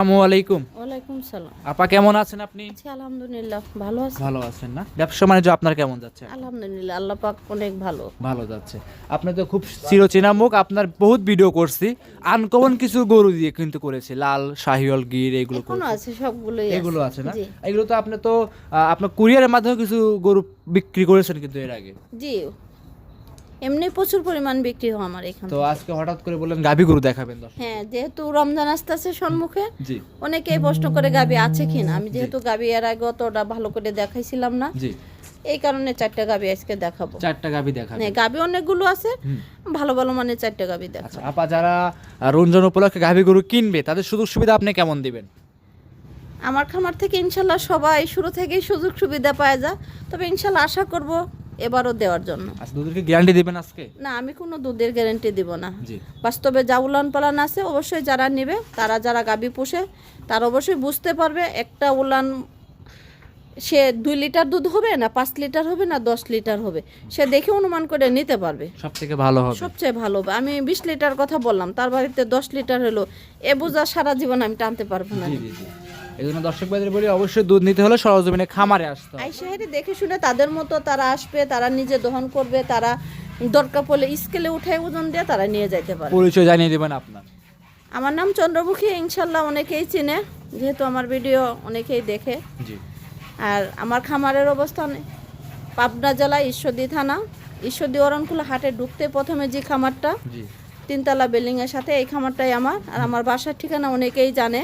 আসসালামু আলাইকুম। ওয়ালাইকুম সালাম। আপা কেমন আছেন আপনি? আলহামদুলিল্লাহ ভালো আছি। ভালো আছেন না? ব্যবসা বাণিজ্য আপনার কেমন যাচ্ছে? আলহামদুলিল্লাহ আল্লাহ পাক অনেক ভালো। ভালো যাচ্ছে। আপনি তো খুব চিরচেনা মুখ আপনার বহুত ভিডিও করছি। আনকমন কিছু গরু দিয়ে কিন্তু করেছি লাল গির এগুলো। আছে সবগুলোই এগুলো আছে না? এগুলো তো আপনি তো আপনার কুরিয়ারের মাধ্যমে কিছু গরু বিক্রি করেছেন কিন্তু এর আগে। জি। এমনি প্রচুর পরিমাণ বিক্রি হয় আমার এখানে তো আজকে হঠাৎ করে বললেন গাভী গরু দেখাবেন হ্যাঁ যেহেতু রমজান আসতেছে সম্মুখে জি। অনেকেই প্রশ্ন করে গাবি আছে কিনা। আমি যেহেতু গাবি এর আগে অতটা ভালো করে দেখাইছিলাম না জি। এই কারণে চারটা গাবি আজকে দেখাবো। চারটা গাভী দেখাবেন। হ্যাঁ গাবি অনেকগুলো আছে ভালো ভালো মানে চারটা গাবি দেখাবো। আচ্ছা আপা যারা আহ, রমজান উপলক্ষে গাভী গরু কিনবে তাদের সুযোগ সুবিধা আপনি কেমন দিবেন? আমার খামার থেকে ইনশাল্লাহ সবাই শুরু থেকেই সুযোগ সুবিধা পায় যা। তবে ইনশাল্লাহ আশা করব এবারও দেওয়ার জন্য। আচ্ছা দুধেরকে গ্যারান্টি দিবেন আজকে? না আমি কোনো দুধের গ্যারান্টি দিব না। বাস্তবে যা উলান পালান আছে অবশ্যই যারা নেবে তারা যারা গাবি পুষে তারা অবশ্যই বুঝতে পারবে একটা উলান সে দুই লিটার দুধ হবে না পাঁচ লিটার হবে না দশ লিটার হবে। সে দেখে অনুমান করে নিতে পারবে। সব থেকে ভালো হবে। সবচেয়ে ভালো হবে। আমি বিশ লিটার কথা বললাম তার বাড়িতে দশ লিটার হলো এ বোঝা সারা জীবন আমি টানতে পারব না। এই জন্য দর্শক ভাইদের বলি অবশ্যই দুধ নিতে হলে সরজমিনে খামারে আসতে হবে। আইসাহেরি দেখে শুনে তাদের মতো তারা আসবে তারা নিজে দহন করবে তারা দরকার পড়লে স্কেলে উঠে ওজন দিয়ে তারা নিয়ে যাইতে পারে। পরিচয় জানিয়ে দেবেন আপনার। আমার নাম চন্দ্রমুখী ইনশাল্লাহ অনেকেই চিনে যেহেতু আমার ভিডিও অনেকেই দেখে। আর আমার খামারের অবস্থান পাবনা জেলা ঈশ্বরদী থানা। ঈশ্বরদী অরণকুলা হাটে ঢুকতে প্রথমে যে খামারটা তিনতলা বিল্ডিংয়ের সাথে এই খামারটাই আমার। আর আমার বাসার ঠিকানা অনেকেই জানে।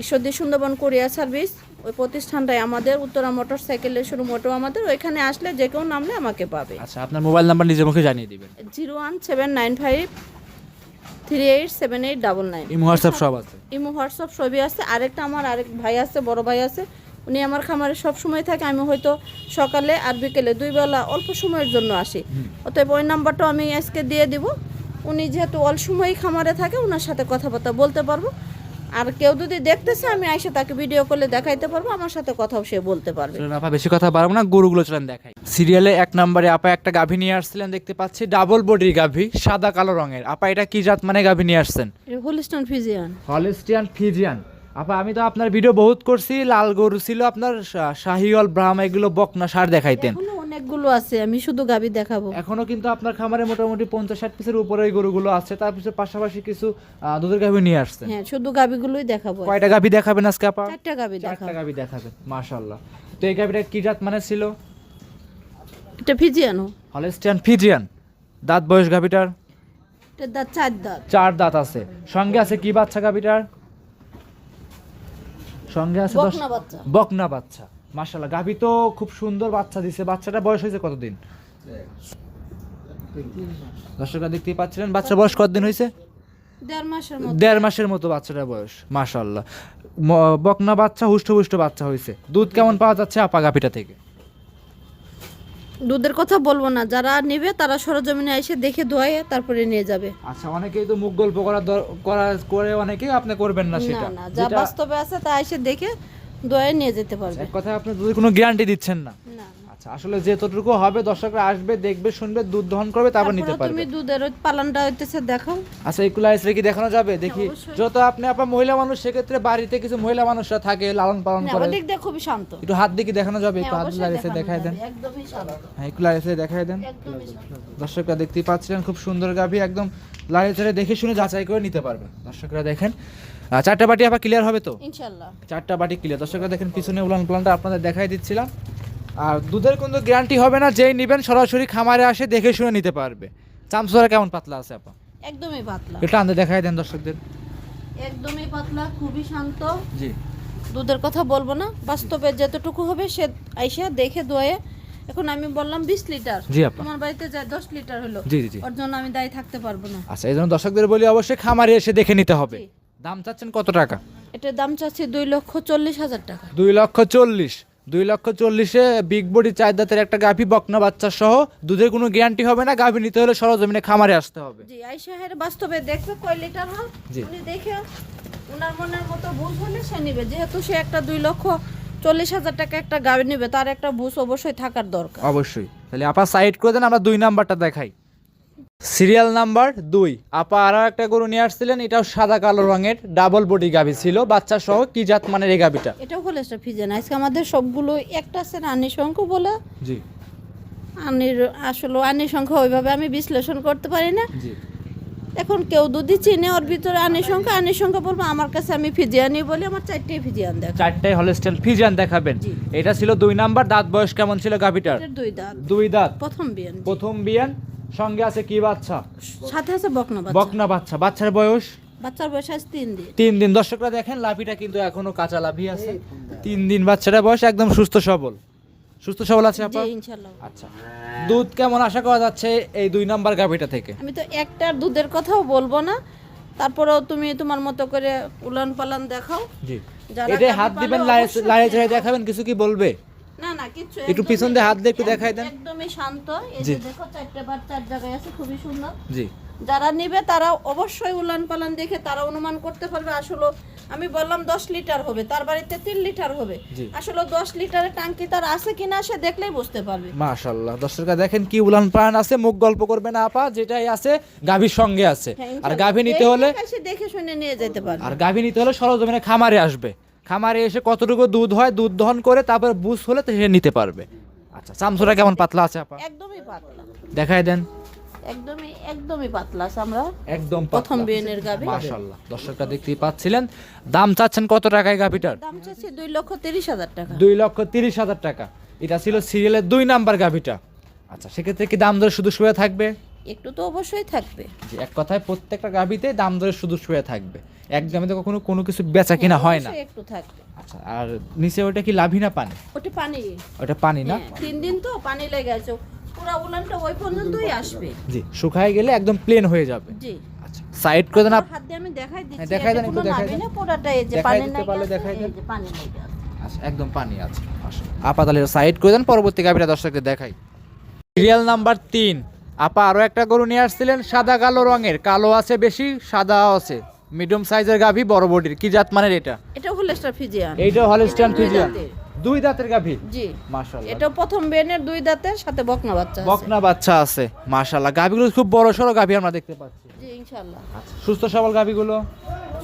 ঈশ্বরদী সুন্দরবন কোরিয়ার সার্ভিস ওই প্রতিষ্ঠানটাই আমাদের উত্তরা মোটর সাইকেলের শুরু মোটো আমাদের ওইখানে আসলে যে কেউ নামলে আমাকে পাবে। আচ্ছা আপনার মোবাইল নাম্বার নিজের মুখে জানিয়ে দিবেন। Zero one seven nine five three eight seven eight double nine. Imo WhatsApp সব আছে। ইমো হোয়াটসঅ্যাপ সবই আছে। আরেকটা আমার আরেক ভাই আছে বড় ভাই আছে উনি আমার খামারে সব সময় থাকে আমি হয়তো সকালে আর বিকেলে দুই বেলা অল্প সময়ের জন্য আসি। অতএব ওই নাম্বারটাও আমি আজকে দিয়ে দিব। উনি যেহেতু অল্প সময়ই খামারে থাকে ওনার সাথে কথাবার্তা বলতে পারব। আর কেউ যদি দেখতেছে আমি আইসে তাকে ভিডিও করলে দেখাইতে পারব আমার সাথে কথাও সে বলতে পারবে। চলুন আপা বেশি কথা পারব না গরুগুলো চলেন দেখাই। সিরিয়ালে এক নম্বরে আপা একটা গাভী নিয়ে আসছিলেন দেখতে পাচ্ছি ডাবল বডি গাভী সাদা কালো রঙের। আপা এটা কি জাত মানে গাভী নিয়ে আসছেন? হলিস্টন ফিজিয়ান হলিস্টিয়ান ফিজিয়ান আপা আমি তো আপনার ভিডিও বহুত করছি। লাল গরু ছিল আপনার শাহিওয়াল ব্রাহ্ম এগুলো বকনা সার দেখাইতেন। অনেকগুলো আছে আমি শুধু গাবি দেখাবো। এখনও কিন্তু আপনার খামারে মোটামুটি পঞ্চাশ ষাট পিসের উপরে গরুগুলো আছে। তার পিছনে পাশাপাশি কিছু দুধের গাভী নিয়ে আসছে হ্যাঁ শুধু গাবিগুলোই দেখাবো। কয়টা গাভী দেখাবেন আজকে আপা? চারটা গাবি চারটা দেখাবো গাভী দেখাবেন মাশাল্লাহ তো এই গাভীটা কি জাত মানে ছিল? এটা ফিজিয়ান। Holstein Friesian. দাঁত বয়স গাভীটার? এটা দাঁত চার দাঁত। চার দাঁত আছে। সঙ্গে আছে কি বাচ্চা গাভীটার? সঙ্গে আছে বকনা বাচ্চা। বাচ্চা। গাভী তো খুব সুন্দর বাচ্চা দিছে। বাচ্চাটা বয়স হয়েছে কতদিন? দর্শকরা দেখতেই পাচ্ছিলেন বাচ্চা বয়স কতদিন হয়েছে? দেড় মাসের মতো। দেড় মাসের মতো বাচ্চাটার বয়স মাসাল্লাহ বকনা বাচ্চা হুষ্ট বাচ্চা হয়েছে। দুধ কেমন পাওয়া যাচ্ছে আপা গাভিটা থেকে? দুধের কথা বলব না। যারা নেবে তারা সরজমিনে এসে দেখে ধোয়ে তারপরে নিয়ে যাবে। আচ্ছা অনেকেই তো মুখ গল্প করা করা করে অনেকেই আপনি করবেন না সেটা। না যা বাস্তবে আছে তা এসে দেখে ধোয়ে নিয়ে যেতে পারবে। এক কথায় আপনি দুধের কোনো গ্যারান্টি দিচ্ছেন না না। আচ্ছা আসলে যতটুকু হবে দর্শকরা আসবে দেখবে শুনবে দুধ দহন করবে তারপর নিতে পারবে তুমি দুধের পালনটা হইতেছে দেখাও আচ্ছা এগুলো আসলে কি দেখানো যাবে? দেখি। যত আপনি আপনার মহিলা মানুষ সেক্ষেত্রে বাড়িতে কিছু মহিলা মানুষরা থাকে লালন পালন করে। ওদিক দিয়ে খুবই শান্ত। একটু হাত দিয়ে দেখানো যাবে একটু হ্যাঁ, হাত অবশ্যই এসে দেখাই দেন। একদমই শান্ত। হ্যাঁ এগুলো এসে দেখাই দেন। দর্শকরা দেখতেই পাচ্ছিলেন খুব সুন্দর গাভী একদম লাড়ে চাড়ে দেখে শুনে যাচাই করে নিতে পারবে। দর্শকরা দেখেন। চারটা বাটি আবার ক্লিয়ার হবে তো? ইনশাল্লাহ চারটা বাটি ক্লিয়ার দর্শকরা দেখেন পিছনে উলান প্লানটা আপনাদের দেখাই দিচ্ছিলাম। আর দুধের কোনো গ্যারান্টি হবে না যেই নেবেন সরাসরি খামারে আসে দেখে শুনে নিতে পারবে। চামচুরা কেমন পাতলা আছে আপা? একদমই পাতলা। এটা আনতে দেখাই দেন দর্শকদের। একদমই পাতলা খুবই শান্ত। জি। দুধের কথা বলব না বাস্তবে যতটুকু হবে সে আইসা দেখে দোয়ে এখন আমি বললাম বিশ লিটার। জি আপা। তোমার বাড়িতে যায় দশ লিটার হলো জি জি ওর জন্য আমি দায়ী থাকতে পারব না। আচ্ছা এই জন্য দর্শকদের বলি অবশ্যই খামারে এসে দেখে নিতে হবে। দাম চাচ্ছেন কত টাকা? এটার দাম চাচ্ছি দুই লক্ষ চল্লিশ হাজার টাকা। দুই লক্ষ চল্লিশ। দুই লক্ষ চল্লিশে বিগ বডি চার দাঁতের একটা গাভী বকনা বাচ্চা সহ দুধের কোনো গ্যারান্টি হবে না গাভী নিতে হলে সরজমিনে খামারে আসতে হবে। জি আইসাহের বাস্তবে দেখবে কয় লিটার হয়? উনি দেখে ওনার মনের মতো বুঝ হলে সে নিবে। যেহেতু সে একটা দুই লক্ষ চল্লিশ হাজার টাকা একটা গাড়ি নেবে তার একটা বুঝ অবশ্যই থাকার দরকার। অবশ্যই। তাহলে আপা সাইড করে দেন আমরা দুই নাম্বারটা দেখাই। সিরিয়াল নাম্বার দুই। আপা আরও একটা গরু নিয়ে আসছিলেন এটাও সাদা কালো রঙের ডাবল বডি গাভি ছিল বাচ্চা সহ কি জাত মানের এই গাভিটা? এটাও হলো একটা ফিজেন। আজকে আমাদের সবগুলো একটা আছে রানী শঙ্খ বলে? জি। আনির আসলে আনি সংখ্যা ওইভাবে আমি বিশ্লেষণ করতে পারি না। জি। এখন কেউ যদি চিনে ওর ভিতরে আনি সংখ্যা আনি সংখ্যা বলব আমার কাছে আমি ফিজিয়ানি বলি আমার চারটে ফিজিয়ান দেখ চারটায় হলস্টেল ফিজিয়ান দেখাবেন। এটা ছিল দুই নাম্বার দাঁত বয়স কেমন ছিল গাভিটার? দুই দাঁত। দুই দাঁত। প্রথম বিয়ান প্রথম বিয়ান সঙ্গে আছে কি বাচ্চা? সাথে আছে বকনা বাচ্চা। বকনা বাচ্চা। বাচ্চার বয়স? বাচ্চার বয়স আছে তিন দিন। তিন দিন। দর্শকরা দেখেন লাভিটা কিন্তু এখনও কাঁচা লাভি আছে। তিন দিন বাচ্চাটা বয়স একদম সুস্থ সবল। সুস্থ সবল আছে জি আপা আচ্ছা। দুধ কেমন আশা করা যাচ্ছে এই দুই নাম্বার গাভিটা থেকে? আমি তো একটার দুধের কথাও বলব না। তারপরেও তুমি তোমার মতো করে উলান পালান দেখাও। জি। এটা হাত দিবেন লাইয়ে খেয়াল দেখাবেন কিছু কি বলবে? কিছু একটু পিছন দিয়ে হাত দিয়ে একটু দেখাই দেন। একদমই শান্ত। এই যে দেখো চারটে বার চার জায়গায় আছে খুবই সুন্দর। জি। যারা নেবে তারা অবশ্যই উলান পালান দেখে তারা অনুমান করতে পারবে আসলে আমি বললাম দশ লিটার হবে তার বাড়িতে তিন লিটার হবে। আসলে দশ লিটারের টাঙ্কি তার আছে কিনা সে দেখলেই বুঝতে পারবে। মাশাল্লাহ দর্শকরা দেখেন কি উলান পালান আছে মুখ গল্প করবে না আপা যেটাই আছে গাভীর সঙ্গে আছে। হ্যাঁ, আর গাভী নিতে হলে দেখে শুনে নিয়ে যেতে পারবে। আর গাভী নিতে হলে সরজমিনে খামারে আসবে। খামারে এসে কতটুকু দুধ হয় দুধ দহন করে তারপর বুঝ হলে তো সে নিতে পারবে। আচ্ছা চামচুরা কেমন পাতলা আছে আপা? একদমই পাতলা। দেখাই দেন। একদমই একদমই পাতলা আমরা। একদম প্রথম বিয়েনের গাভী। মাশাল্লাহ দর্শকরা দেখতেই পাচ্ছিলেন। দাম চাচ্ছেন কত টাকায় গাভীটার? দাম চাচ্ছি দুই লক্ষ তিরিশ হাজার টাকা। দুই লক্ষ তিরিশ হাজার টাকা। এটা ছিল সিরিয়ালের দুই নাম্বার গাভীটা। আচ্ছা সেক্ষেত্রে কি দাম দরে শুধু শুয়ে থাকবে? একটু তো অবশ্যই থাকবে। জি এক কথায় প্রত্যেকটা গাভীতে দাম দরে শুধু শুয়ে থাকবে। একদমই তো কখনো কোনো কিছু বেচা কিনা হয় না। একটু থাকবে। আচ্ছা আর নিচে ওটা কি লাভি না পানি? ওটা পানি। ওটা পানি না? হ্যাঁ, তিন দিন তো পানি লেগে আছে। পুরা উলানটা ওই পর্যন্তই আসবে। জি শুকায় গেলে একদম প্লেন হয়ে যাবে। জি। আচ্ছা সাইড করে দেন হাত দিয়ে আমি দেখাই দিচ্ছি হ্যাঁ, দেখাই দেন, একটু দেখাই দেন। পুরাটা এই যে পানি আছে, দেখাই দেন। পানি আছে। আচ্ছা একদম পানি আছে। আপা তাহলে সাইড করে দেন পরবর্তী গাভীটা দর্শকদের দেখাই। সিরিয়াল নাম্বার তিন। আপা আরও একটা গরু নিয়ে আসছিলেন সাদা কালো রঙের। কালো আছে বেশি সাদা আছে। মিডিয়াম সাইজের গাভী বড় বডির। কি জাত মানের এটা? এটা হলো স্টার ফিজিয়ান। এইটা হলস্টাইন দুই ফিজিয়ান। দুই দাঁতের গাভী? জি। মাশাআল্লাহ। এটা প্রথম বেনের দুই দাঁতের সাথে বকনা বাচ্চা আছে। বকনা বাচ্চা আছে। মাশাআল্লাহ। গাভীগুলো খুব বড় সড়ো গাভী আমরা দেখতে পাচ্ছি। জি ইনশাআল্লাহ। আচ্ছা সুস্থ সবল গাভীগুলো?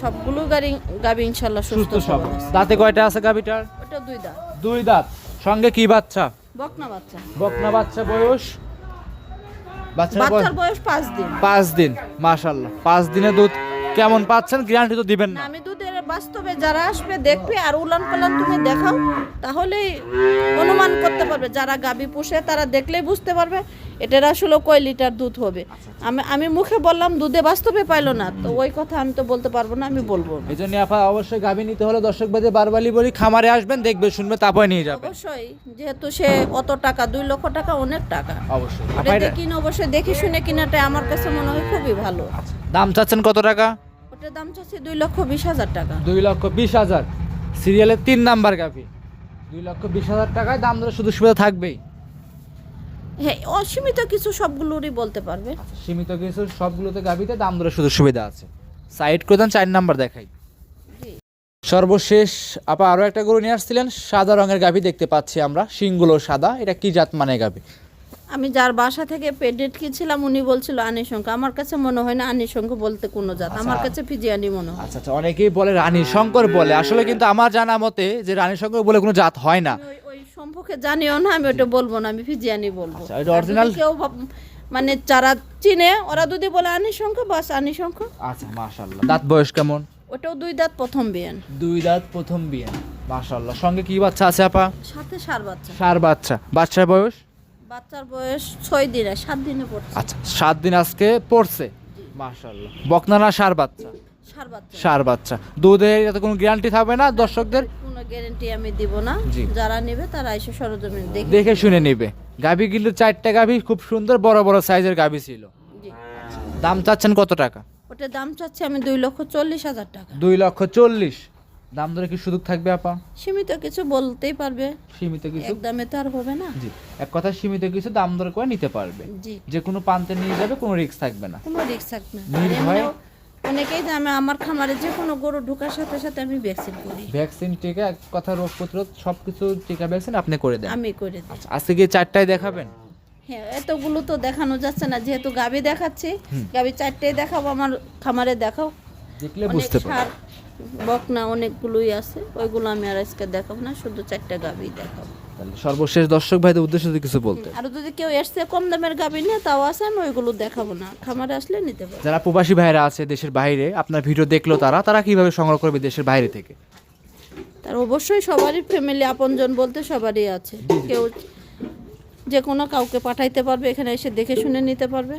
সবগুলো গাড়ি গাবি ইনশাআল্লাহ সুস্থ সবল দাঁতে কয়টা আছে গাভীটার? ওটা দুই দাঁত। দুই দাঁত। সঙ্গে কি বাচ্চা? বকনা বাচ্চা। বকনা বাচ্চা বয়স? বাচ্চার বয়স পাঁচ দিন। পাঁচ দিন মাশাল্লাহ পাঁচ দিনে দুধ কেমন পাচ্ছেন? গ্যারান্টি তো দিবেন না আমি দুধের বাস্তবে যারা আসবে দেখবে আর উলান পালান তুমি দেখাও তাহলেই অনুমান করতে পারবে। যারা গাবি পুষে তারা দেখলেই বুঝতে পারবে এটার আসলে কয় লিটার দুধ হবে। আমি আমি মুখে বললাম দুধে বাস্তবে পাইলো না তো ওই কথা আমি তো বলতে পারব না আমি বলব এই জন্য আপা অবশ্যই গাভী নিতে হলে দর্শক বাজে বারবালি বলি খামারে আসবেন দেখবে শুনবে তারপরে নিয়ে যাবে। অবশ্যই যেহেতু সে অত টাকা দুই লক্ষ টাকা অনেক টাকা। অবশ্যই। কিনে অবশ্যই দেখে শুনে কিনাটা আমার কাছে মনে হয় খুবই ভালো। দাম চাচ্ছেন কত টাকা? দাম চাচ্ছি দুই লক্ষ বিশ হাজার টাকা। দুই লক্ষ বিশ হাজার। সিরিয়ালের তিন নাম্বার গাভী। দুই লক্ষ বিশ হাজার টাকায় দাম ধরে শুধু সুবিধা থাকবেই। হ্যাঁ অসীমিত কিছু সবগুলোরই বলতে পারবে। আচ্ছা সীমিত কিছু সবগুলোতে গাভীতে দাম ধরে শুধু সুবিধা আছে। সাইড করে দেন চার নাম্বার দেখাই। সর্বশেষ আপা আরও একটা গরু নিয়ে আসছিলেন সাদা রঙের গাভী দেখতে পাচ্ছি আমরা শিংগুলো সাদা এটা কি জাত মানে গাভী? আমি যার বাসা থেকে পেডেট কিছিলাম উনি বলছিল আনিশঙ্ক আমার কাছে মনে হয় না আনিশঙ্ক বলতে কোনো জাত। আমার কাছে ফিজিয়ানি মনে হয়। আচ্ছা আচ্ছা অনেকেই বলে রানী শঙ্কর বলে। আসলে কিন্তু আমার জানা মতে যে রানী শঙ্কর বলে কোনো জাত হয় না। ওই ওই সম্পর্কে জানিও না আমি ওটা বলব না আমি ফিজিয়ানি বলব। আচ্ছা, এটা আর original? কেউ ভাব- মানে যারা চিনে ওরা যদি বলে আনিশঙ্ক বাস আনিশঙ্ক আচ্ছা মাশাল্লাহ দাঁত বয়স কেমন? ওটাও দুই দাঁত প্রথম বিয়ান দুই দাঁত প্রথম বিয়ে মাশাল্লাহ সঙ্গে কি বাচ্চা আছে আপা? সাথে সার বাচ্চা। সার বাচ্চা। বাচ্চার বয়স? বাচ্চার বয়স ছয় দিনে সাত দিনে পড়ছে। আচ্ছা সাত দিন আজকে পড়ছে? মাশাল্লাহ বকনা না সার বাচ্চা? সার বাচ্চা। সার বাচ্চা। দুধের এতে কোনো গ্যারান্টি থাকবে না দর্শকদের? কোনো গ্যারেন্টি আমি দিব না। যারা নেবে তারা এসে সরজমিন দেখে দেখে শুনে নিবে। গাভী কিন্তু চারটা গাভী খুব সুন্দর বড় বড় সাইজের গাভী ছিল। দাম চাচ্ছেন কত টাকা? ওটা দাম চাচ্ছি আমি দুই লক্ষ চল্লিশ হাজার টাকা। দুই লক্ষ চল্লিশ। দাম ধরে কি সুযোগ থাকবে আপা? সীমিত কিছু বলতেই পারবে। সীমিত কিছু? এক দামে তো আর হবে না। জি। এক কথা সীমিত কিছু দাম দর করে নিতে পারবে। জি। যে কোনো প্রান্তে নিয়ে যাবে কোনো রিস্ক থাকবে না। কোনো রিস্ক থাকবে না। নির্ভয়ে- অনেকেই জানে আমার খামারে যে কোনো গরু ঢোকার সাথে সাথে আমি ভ্যাকসিন করি। ভ্যাকসিন টিকা এক কথা রোগ প্রতিরোধ সব কিছু টিকা ভ্যাকসিন আপনি করে দেন। আমি করে দিই। আচ্ছা আজকে গিয়ে চারটায় দেখাবেন? হ্যাঁ এতগুলো তো দেখানো যাচ্ছে না। যেহেতু গাবি দেখাচ্ছি গাবি চারটে দেখাবো আমার খামারে দেখাও। দেখলে বুঝতে পারবে। বকনা অনেকগুলোই আছে ওইগুলো আমি আর আজকে দেখাবো না শুধু চারটে গাবি দেখাবো। সর্বশেষ দর্শক ভাইদের উদ্দেশ্যে যদি কিছু বলতে। আর যদি কেউ এসছে কম দামের গাবি নিয়ে তাও আছে আমি ওইগুলো দেখাবো না। খামারে আসলে নিতে পারব। যারা প্রবাসী ভাইরা আছে দেশের বাইরে আপনার ভিডিও দেখল তারা তারা কীভাবে সংগ্রহ করবে দেশের বাইরে থেকে? তার অবশ্যই সবারই ফ্যামিলি আপনজন বলতে সবারই আছে। কেউ যে কোনো কাউকে পাঠাইতে পারবে এখানে এসে দেখে শুনে নিতে পারবে।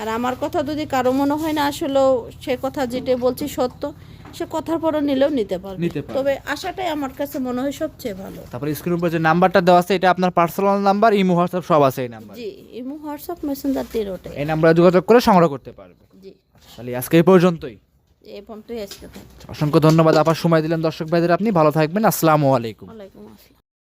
আর আমার কথা যদি কারও মনে হয় না আসলেও সে কথা যেটা বলছি সত্য সে কথার পরও নিলেও নিতে পারবে। নিতে পারবে। তবে আশাটাই আমার কাছে মনে হয় সবচেয়ে ভালো। তারপরে স্ক্রিন উপর যে নাম্বারটা দেওয়া আছে এটা আপনার পার্সোনাল নাম্বার ইমো হোয়াটসঅ্যাপ সব আছে এই নাম্বার। জি ইমো হোয়াটসঅ্যাপ মেসেঞ্জার তিনোটাই এই নাম্বারে যোগাযোগ করে সংগ্রহ করতে পারবে। জি। তাহলে আজকে এই পর্যন্তই। এই পর্যন্তই আজকে। অসংখ্য ধন্যবাদ আবার সময় দিলেন দর্শক ভাইদের আপনি। ভালো থাকবেন আসসালামু আলাইকুম। ওয়ালাইকুম আসসালাম।